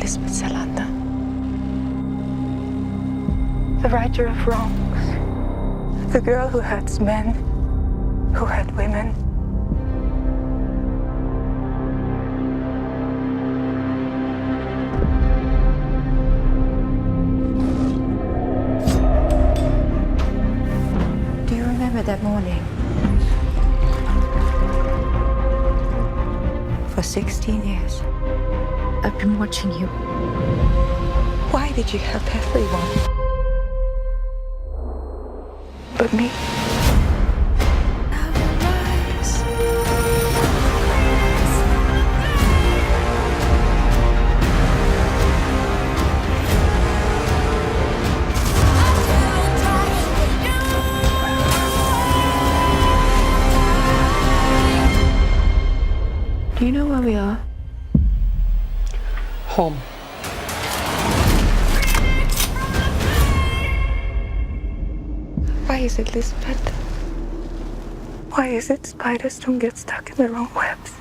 Lisbeth Salander. The righter of wrongs. The girl who had men, who hurt women. Do you remember that morning? For 16 years, I've been watching you. Why did you have everyone? But me. Do you know where we are? Home. Why is it Lisbeth? Why is it spiders don't get stuck in their own webs?